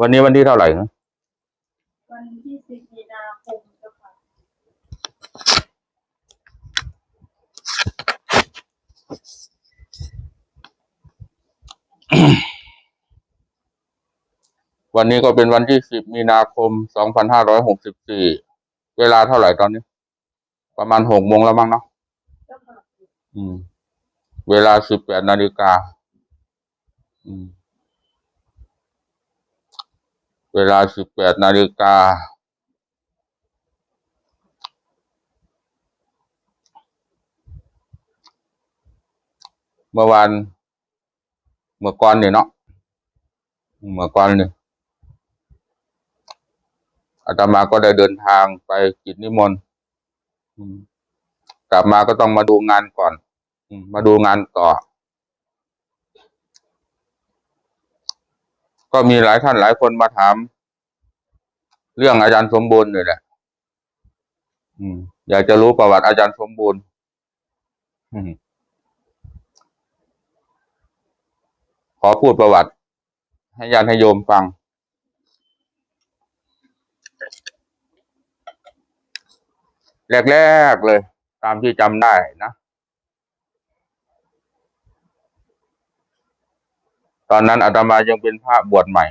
วันนี้วันที่เท่าไหร่นะวันที่สิบมีนาคมเจ้าค่ะวันนี้ก็เป็นวันที่สิบมีนาคมสองพันห้าร้อยหกสิบสี่เวลาเท่าไหร่ตอนนี้ ประมาณหกโมงแล้วมั้งเนาะเจ้าค่ะอืม เวลาสิบแปดนาฬิกาอืม เวลาสิบแปดนาฬิกา เมื่อวานเมื่อก่อนเนี่ยเนาะเมื่อก่อนเนี่ยอาตมาก็ได้เดินทางไปกิจนิมนต์กลับมาก็ต้องมาดูงานก่อน มาดูงานต่อ ก็มีหลายท่านหลายคนมาถาม เรื่องอาจารย์สมบูรณ์นี่แหละอยากจะรู้ประวัติอาจารย์สมบูรณ์ขอพูดประวัติ ให้ญาติให้โยมฟัง แรกๆเลย ตามที่จำได้นะ ตอนนั้นอาตมายังเป็นพระบวชใหม่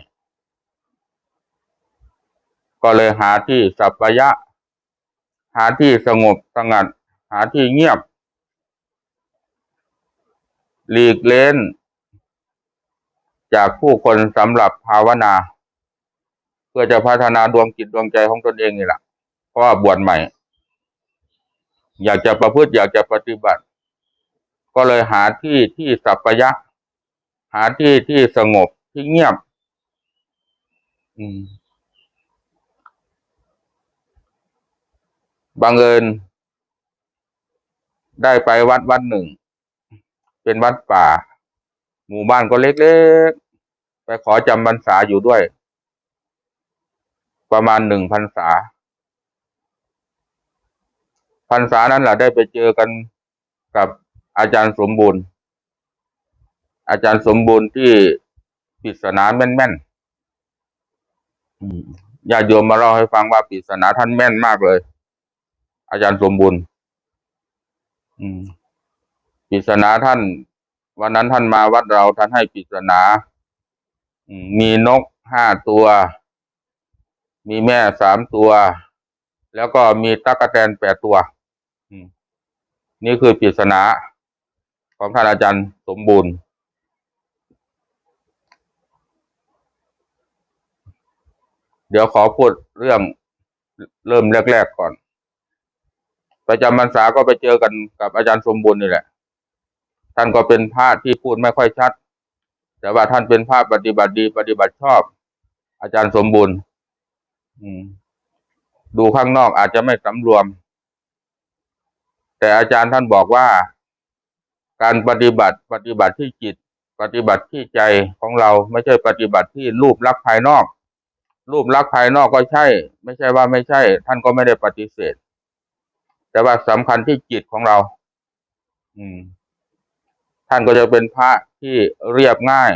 ก็เลยหาที่สัปปายะ หาที่สงบสงัด หาที่เงียบ หลีกเล้น จากผู้คนสำหรับภาวนา เพื่อจะพัฒนาดวงจิตดวงใจของตนเองนี่แหละเพราะว่าบวชใหม่ อยากจะประพฤติอยากจะปฏิบัติ ก็เลยหาที่ที่สัปปายะ หาที่ที่สงบที่เงียบ อืมบังเอิญได้ไปวัดวัดหนึ่ง เป็นวัดป่า หมู่บ้านก็เล็กๆ ไปขอจำพรรษาอยู่ด้วย ประมาณหนึ่งพรรษาพรรษานั้นแหละได้ไปเจอกันกับอาจารย์สมบูรณ์ อาจารย์สมบูรณ์ที่ปริศนาแม่นๆอืมญาติโยมมาเล่าให้ฟังว่าปริศนาท่านแม่นมากเลย อาจารย์สมบูรณ์ปริศนาท่าน วันนั้นท่านมาวัดเราท่านให้ปริศนาอมีนกห้าตัว มีแม่สามตัว แล้วก็มีตั๊กแตนแปดตัวนี่คือปริศนาของท่านอาจารย์สมบูรณ์ เดี๋ยวขอพูดเรื่องเริ่มแรกๆก่อน ประจำพรรษาก็ไปเจอกันกับอาจารย์สมบูรณ์นี่แหละ ท่านก็เป็นพระที่พูดไม่ค่อยชัด แต่ว่าท่านเป็นพระปฏิบัติดี ปฏิบัติชอบ อาจารย์สมบูรณ์ดูข้างนอกอาจจะไม่สำรวม แต่อาจารย์ท่านบอกว่า การปฏิบัติปฏิบัติที่จิต ปฏิบัติที่ใจของเราไม่ใช่ปฏิบัติที่รูปลักษณ์ภายนอก รูปลักษณ์ภายนอกก็ใช่ ไม่ใช่ว่าไม่ใช่ ท่านก็ไม่ได้ปฏิเสธ แต่ว่าสำคัญที่จิตของเรา อืม ท่านก็จะเป็นพระที่เรียบง่าย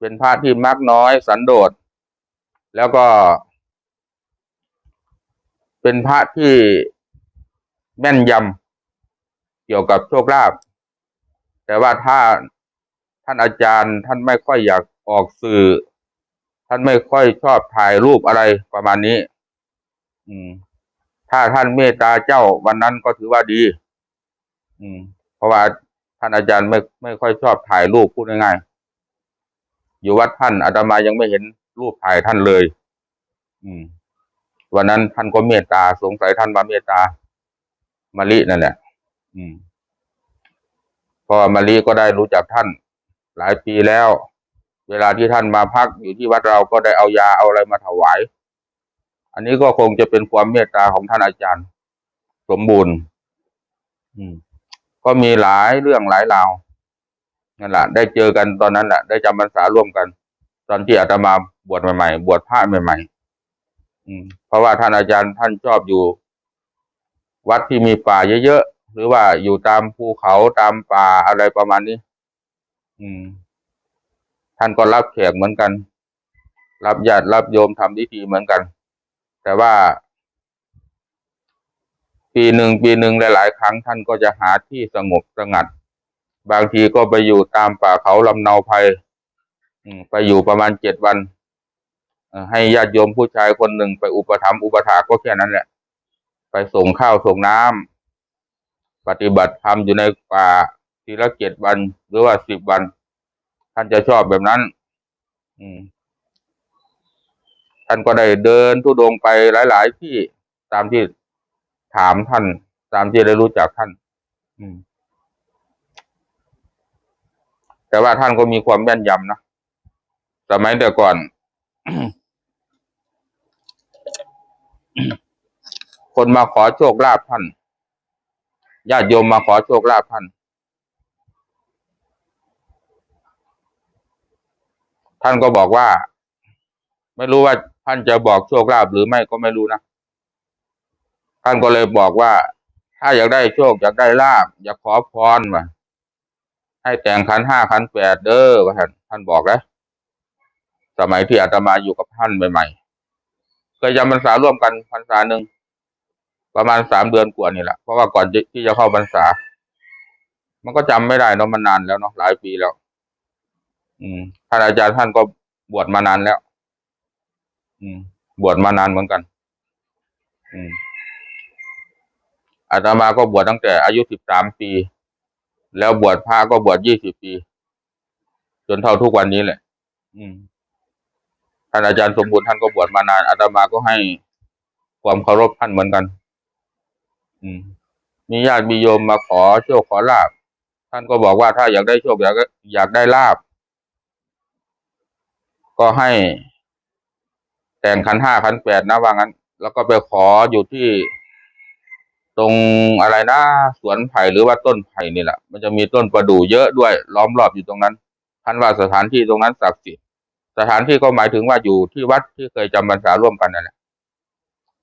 เป็นพระที่มักน้อย สันโดษ แล้วก็ เป็นพระที่แม่นยำเกี่ยวกับโชคลาภแต่ว่าถ้าท่านอาจารย์ท่านไม่ค่อยอยากออกสื่อ ท่านไม่ค่อยชอบถ่ายรูปอะไรประมาณนี้ อืม ถ้าท่านเมตตาเจ้าวันนั้นก็ถือว่าดี อืม เพราะว่าท่านอาจารย์ไม่ไม่ค่อยชอบถ่ายรูปพูดง่ายๆอยู่วัดท่านอาตมายังไม่เห็นรูปถ่ายท่านเลย อืม วันนั้นท่านก็เมตตาสงสัยท่านมาเมตตามะลินั่นแหละ อืมพราะว่าลิก็ได้รู้จักท่านหลายปีแล้ว เวลาที่ท่านมาพักอยู่ที่วัดเราก็ได้เอายาเอาอะไรมาถวาย อันนี้ก็คงจะเป็นความเมตตาของท่านอาจารย์ สมบูรณ์ อืม ก็มีหลายเรื่องหลายราวนั่นแหละได้เจอกันตอนนั้นแหละได้จำพรรษาร่วมกัน ตอนที่อาตมาบวชใหม่ๆบวชพระใหม่ๆอืม เพราะว่าท่านอาจารย์ท่านชอบอยู่ วัดที่มีป่าเยอะๆหรือว่าอยู่ตามภูเขาตามป่าอะไรประมาณนี้ อืม ท่านก็รับแขกเหมือนกัน รับญาติรับโยมทำพิธีเหมือนกัน แต่ว่า ปีหนึ่งปีหนึ่งหลาย ๆ ครั้งท่านก็จะหาที่สงบสงัด บางทีก็ไปอยู่ตามป่าเขาลำเนาภัยไปอยู่ประมาณเจ็ดวันให้ญาติโยมผู้ชายคนหนึ่งไปอุปถัมภ์อุปถาก็แค่นั้นแหละ ไปส่งข้าวส่งน้ำปฏิบัติธรรมอยู่ในป่าทีละเจ็ดวันหรือว่าสิบวันานจะชอบแบบนั้น อืม ท่านก็ได้เดินทุดงไปหลาย ๆ ที่ตามที่ถามท่าน ตามที่ได้รู้จักท่าน อืม แต่ว่าท่านก็มีความแม่นยำนะสมัยแต่ก่อน คนมาขอโชคลาภท่านญาติโยมมาขอโชคลาภท่าน ท่านก็บอกว่า ไม่รู้ว่าท่านจะบอกโชคลาภหรือไม่ก็ไม่รู้นะ ท่านก็เลยบอกว่า ถ้าอยากได้โชค อยากได้ลาบอยากขอพรว่าให้แต่งขันห้าขันแปดเด้อว่าท่านท่านบอกนะสมัยที่อาตมาอยู่กับท่านใหม่ๆเคยจำพรรษาร่วมกันพรรษาหนึ่งประมาณสามเดือนกว่านี่แหละเพราะว่าก่อนที่จะเข้าพรรษา มันก็จำไม่ได้เนาะมันนานแล้วเนาะหลายปีแล้ว อืมท่านอาจารย์ท่านก็บวชมานานแล้ว อืม บวชมานานเหมือนกัน อืมอาตมาก็บวชตั้งแต่อายุสิบสามปี แล้วบวชพระก็บวชยี่สิบปี จนเท่าทุกวันนี้แหละ อืมท่านอาจารย์สมบูรณ์ท่านก็บวชมานานอาตมาก็ให้ความเคารพท่านเหมือนกัน อืม มีญาติมีโยมมาขอโชคขอลาบ ท่านก็บอกว่าถ้าอยากได้โชคอยากอยากได้ลาบ ก็ให้แต่งขันห้าขันแปดนะว่างั้น แล้วก็ไปขออยู่ที่ตรงอะไรนะสวนไผ่หรือว่าต้นไผ่นี่แหละมันจะมีต้นประดู่เยอะด้วยล้อมรอบอยู่ตรงนั้นท่านว่าสถานที่ตรงนั้นศักดิ์สิทธิ์สถานที่ก็หมายถึงว่าอยู่ที่วัดที่เคยจำพรรษาร่วมกันนั่นแหละ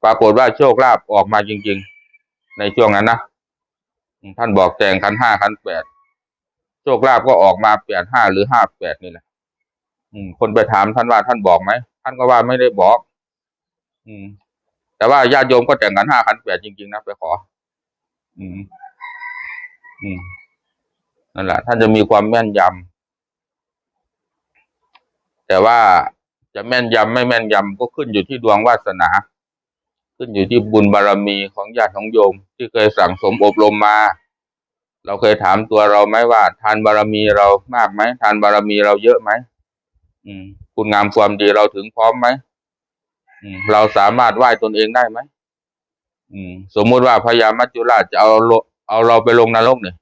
ปรากฏว่าโชคลาภออกมาจริง ๆ ในช่วงนั้นนะท่านบอกแต่งขันห้าขันแปดโชคลาภก็ออกมาแปดห้าหรือห้าแปดนี่แหละ อืม คนไปถามท่านว่าท่านบอกไหมท่านก็ว่าไม่ได้บอก อืม แต่ว่าญาติโยมก็แต่งกันห้าขันแปดจริงๆนะไปขอ อืม อืมนั่นแหละท่านจะมีความแม่นยำแต่ว่าจะแม่นยำไม่แม่นยำก็ขึ้นอยู่ที่ดวงวาสนา ขึ้นอยู่ที่บุญบารมีของญาติของโยม ที่เคยสั่งสมอบรมมา เราเคยถามตัวเราไหมว่า ทานบารมีเรามากไหมทานบารมีเราเยอะไหม คุณงามความดีเราถึงพร้อมไหมเราสามารถไหว้ตนเองได้ไหมสมมุติว่าพญามัจจุราชจะเอาเอาเราไปลงนรกเนี่ย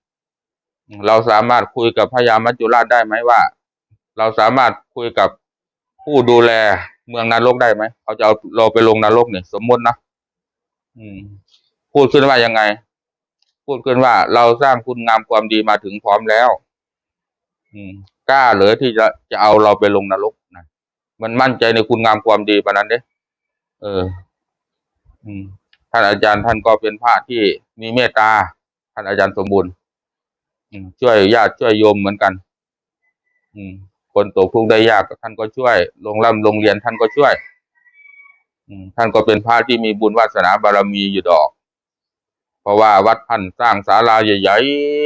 เราสามารถคุยกับพญามัจจุราชได้ไหมว่า เราสามารถคุยกับผู้ดูแลเมืองนรกได้ไหมเขาจะเอาเราไปลงนรกเนี่ย สมมตินะพูดขึ้นว่ายังไง พูดขึ้นว่าเราสร้างคุณงามความดีมาถึงพร้อมแล้ว กล้าเหรือที่จะจะเอาเราไปลงนรกนะมันมั่นใจในคุณงามความดีปานนั้นเด้เออท่านอาจารย์ท่านก็เป็นพระที่มีเมตตาท่านอาจารย์สมบูรณ์ช่วยญาติช่วยโยมเหมือนกัน อืม คนตกทุกข์ได้ยากท่านก็ช่วย ลงร่ำลงเรียนท่านก็ช่วย อืม ท่านก็เป็นพระที่มีบุญวาสนาบารมีอยู่ดอก เพราะว่าวัดท่านสร้างศาลาใหญ่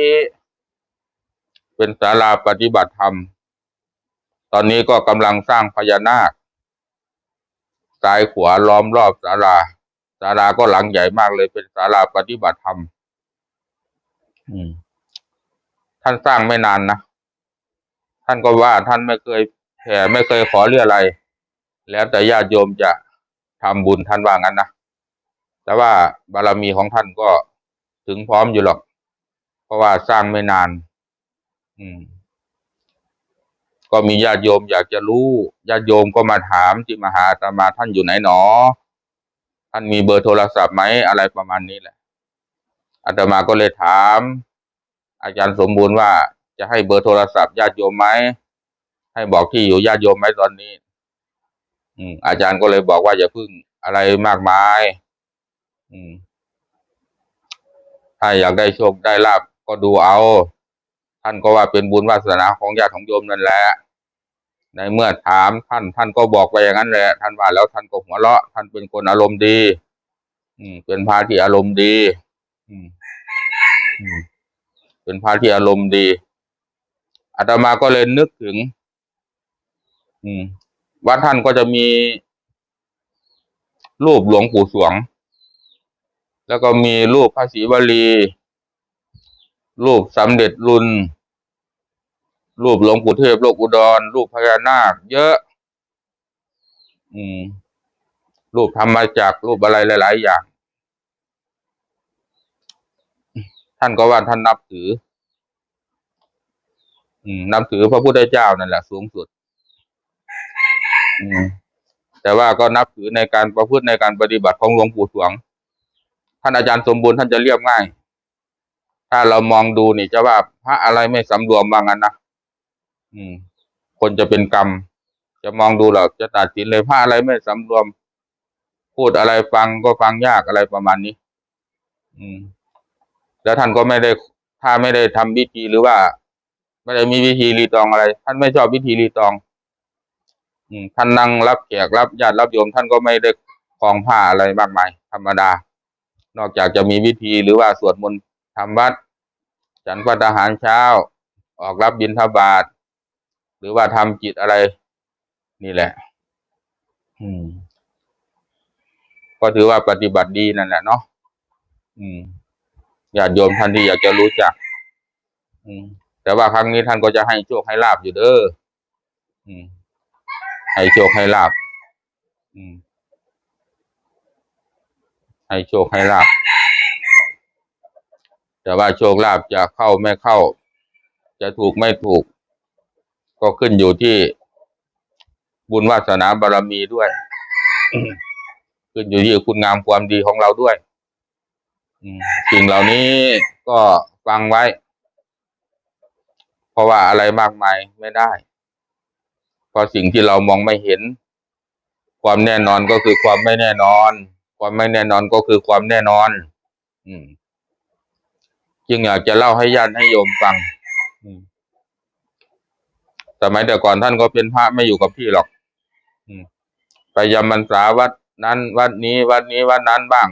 ๆ เป็นศาลาปฏิบัติธรรม ตอนนี้ก็กำลังสร้างพญานาคซ้ายขวาล้อมรอบศาลาศาลาก็หลังใหญ่มากเลย เป็นศาลาปฏิบัติธรรมอืมท่านสร้างไม่นานนะ ท่านก็ว่าท่านไม่เคยแผ่ไม่เคยขอเรื่องอะไร แล้วแต่ญาติโยมจะทำบุญท่านว่างั้นนะแต่ว่าบารมีของท่านก็ถึงพร้อมอยู่หรอก เพราะว่าสร้างไม่นาน อืม ก็มีญาติโยมอยากจะรู้ ญาติโยมก็มาถามที่มหาอาตมาท่านอยู่ไหนหนอ ท่านมีเบอร์โทรศัพท์ไหมอะไรประมาณนี้แหละอาตมาก็เลยถาม อาจารย์สมบูรณ์ว่าจะให้เบอร์โทรศัพท์ญาติโยมไหมให้บอกที่อยู่ญาติโยมไหมตอนนี้ อืม อาจารย์ก็เลยบอกว่าอย่าพึ่งอะไรมากมาย อืม ถ้าอยากได้โชคได้ลาบก็ดูเอา ท่านก็ว่าเป็นบุญวาสนาของญาติของโยมนั่นแหละ ในเมื่อถามท่าน ท่านก็บอกไปอย่างนั้นแหละ ท่านว่าแล้วท่านก็หัวเราะ ท่านเป็นคนอารมณ์ดี อืม เป็นพระที่อารมณ์ดี อืมเป็นพระที่อารมณ์ดีอาตมาก็เลยนึกถึง อืมวัดท่านก็จะมี รูปหลวงปู่สวง แล้วก็มีรูปพระศรีวลี รูปสำเร็จรุนรูปหลวงปู่เทพโลกอุดร รูปพญานาค เยอะ อืม รูปธรรมจักรรูปอะไรหลาย ๆ อย่าง ท่านก็ว่าท่านนับถือ อืม นับถือพระพุทธเจ้านั่นแหละสูงสุด อืม แต่ว่าก็นับถือในการประพฤติในการปฏิบัติของหลวงปู่สวง ท่านอาจารย์สมบูรณ์ท่านจะเรียบง่าย ถ้าเรามองดูนี่จะว่าพระอะไรไม่สำรวมว่างั้นนะอืม คนจะเป็นกรรม จะมองดูเราจะตัดสินเลยพระอะไรไม่สำรวม พูดอะไรฟังก็ฟังยากอะไรประมาณนี้ อืม แล้วท่านก็ไม่ได้ ถ้าไม่ได้ทำพิธีหรือว่า ไม่ได้มีวิธีรีตองอะไร ท่านไม่ชอบวิธีรีตอง อืม ท่านนั่งรับแขกรับญาติรับโยม ท่านก็ไม่ได้คลองผ้าอะไรมากมายธรรมดา นอกจากจะมีวิธีหรือว่าสวดมนต์ ทำวัด ฉันพัฒหารเช้า ออกรับบิณฑบาตหรือว่าทำจิตอะไร นี่แหละ อืม ก็ถือว่าปฏิบัติดีนั่นแหละเนาะอืมญาติโยมท่านที่อยากจะรู้จัก อืม แต่ว่าครั้งนี้ท่านก็จะให้โชคให้ลาบอยู่เด้ออืม ให้โชคให้ลาบ อืม ให้โชคให้ลาบ แต่ว่าโชคลาภจะเข้าไม่เข้า จะถูกไม่ถูก ก็ขึ้นอยู่ที่บุญวาสนาบารมีด้วย ขึ้นอยู่ที่คุณงามความดีของเราด้วยสิ่งเหล่านี้ก็ฟังไว้ เพราะว่าอะไรมากมายไม่ได้ เพราะสิ่งที่เรามองไม่เห็น ความแน่นอนก็คือความไม่แน่นอน ความไม่แน่นอนก็คือความแน่นอน อืม จึงอยากจะเล่าให้ญาติให้โยมฟังอืมสมัยแต่ก่อนท่านก็เป็นพระไม่อยู่กับที่หรอกอืมไปยำพรรษาวัดนั้น วัดนี้ วัดนี้วัดนั้นบ้าง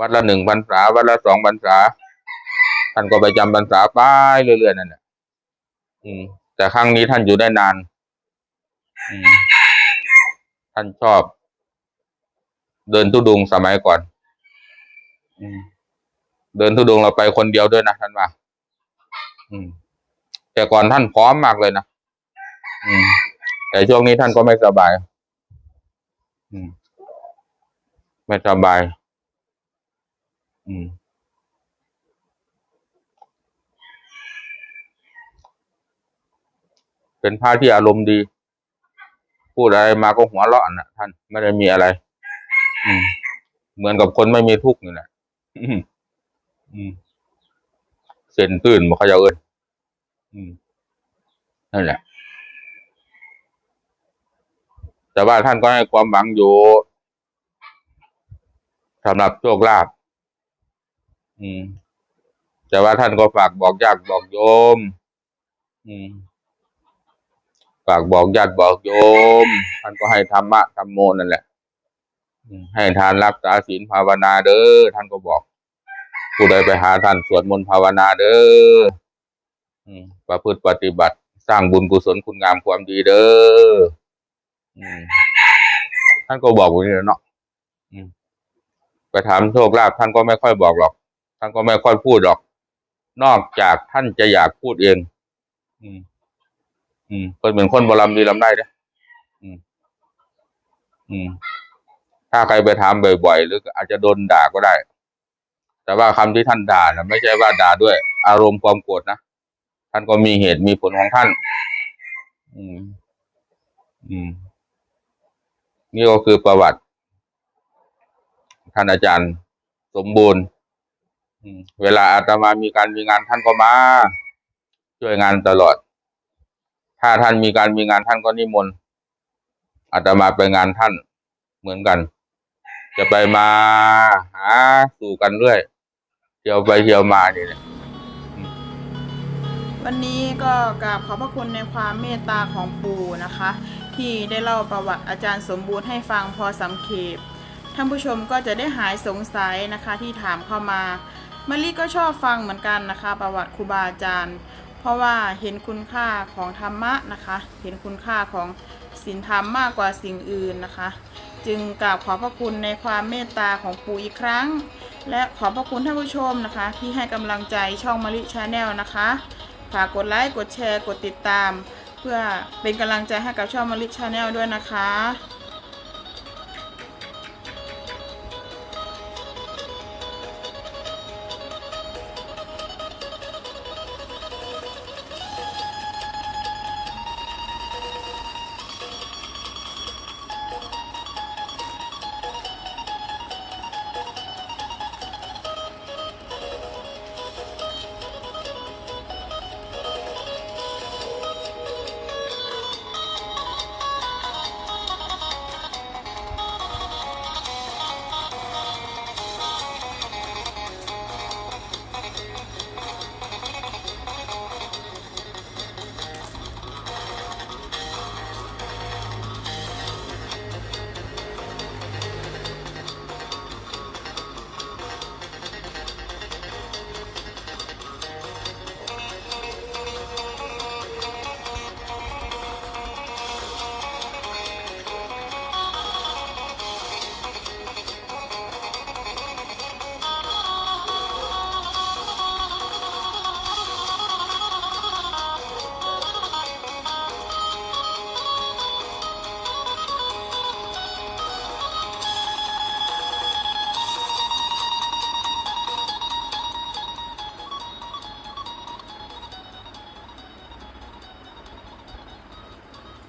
วัดละหนึ่งพรรษาวัดละสองพรรษา ท่านก็ไปจำพรรษาไปเรื่อยๆนั่นแหละอืมแต่ครั้งนี้ท่านอยู่ได้นานอืมท่านชอบ เดินทุดงค์สมัยก่อน อืม เดินทุดงเราไปคนเดียวด้วยนะท่านว่าอืม แต่ก่อนท่านพร้อมมากเลยนะอืม แต่ช่วงนี้ท่านก็ไม่สบาย อืม ไม่สบาย อืมเป็นพระที่อารมณ์ดี พูดอะไรมาก็หัวเราะนะท่านไม่ได้มีอะไร อืม เหมือนกับคนไม่มีทุกข์นี่แหละ อืมเส้นตื่นมาเขาจะเอินอืมนั่นแหละแต่ว่าท่านก็ให้ความหวังอยู่สำหรับโชคลาภอืม แต่ว่าท่านก็ฝากบอกญาติบอกโยม อืม ฝากบอกญาติบอกโยม ท่านก็ให้ธรรมะธรรมโมนั่นแหละให้ทานรักษาศีลภาวนาเด้อท่านก็บอก ผู้ใดไปหาท่านสวดมนต์ภาวนาเด้อประพฤติปฏิบัติ สร้างบุญกุศลคุณงามความดีเด้อท่านก็บอกอย่างนี้แหละเนาะไปถามโชคลาภท่านก็ไม่ค่อยบอกหรอก ท่านก็ไม่ค่อยพูดหรอก นอกจากท่านจะอยากพูดเอง อืม อืมเป็นเหมือนคนบารมีลำได้เด้ออืม อืม ถ้าใครไปถามบ่อยๆหรืออาจจะโดนด่าก็ได้ แต่ว่าคำที่ท่านด่านะไม่ใช่ว่าด่าด้วย อารมณ์ความโกรธนะท่านก็มีเหตุมีผลของท่าน อืม อืม นี่ก็คือประวัติ ท่านอาจารย์สมบูรณ์เวลาอาตมามีการมีงานท่านก็มา ช่วยงานตลอด ถ้าท่านมีการมีงานท่านก็นิมนต์อาตมาไปงานท่านเหมือนกัน จะไปมาหาสู่กันเรื่อย เที่ยวไปเที่ยวมานี่แหละวันนี้ก็กราบขอบพระคุณในความเมตตาของปู่นะคะ ที่ได้เล่าประวัติอาจารย์สมบูรณ์ให้ฟังพอสำเขปท่านผู้ชมก็จะได้หายสงสัยนะคะที่ถามเข้ามามะลิก็ชอบฟังเหมือนกันนะคะ ประวัติครูบาอาจารย์ เพราะว่าเห็นคุณค่าของธรรมะนะคะ เห็นคุณค่าของศีลธรรมมากกว่าสิ่งอื่นนะคะ จึงกราบขอบพระคุณในความเมตตาของปู่อีกครั้ง และขอบพระคุณท่านผู้ชมนะคะ ที่ให้กำลังใจช่องมาริชาแนลนะคะ ฝากกดไลค์ กดแชร์ กดติดตาม เพื่อเป็นกำลังใจให้กับช่องมาริชาแนลด้วยนะคะ